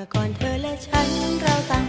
มื่อก่อนเธอและฉันเราต่าง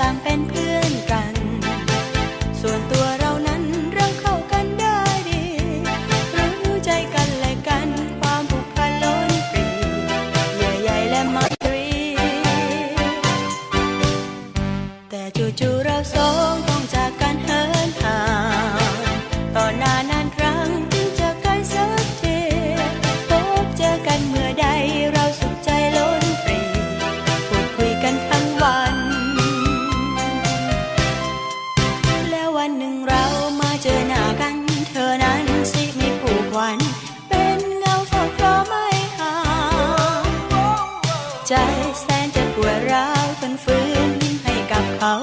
ต่างเป็นเพื่อนกัน ส่วนตัวเรานั้นริ่เข้ากันได้ดี รู้ใจกันและกันความผูกพันล้นปรีเยื่อใยและไมตรี แต่จู่ๆเราสองต้องจากกันเหินห่างต่อหน้านานรั้งถึงจะกันสักทีพบเจอกันเมื่อใด ใจแสนจะปวดร้าวฝืนฝืนให้กับเขา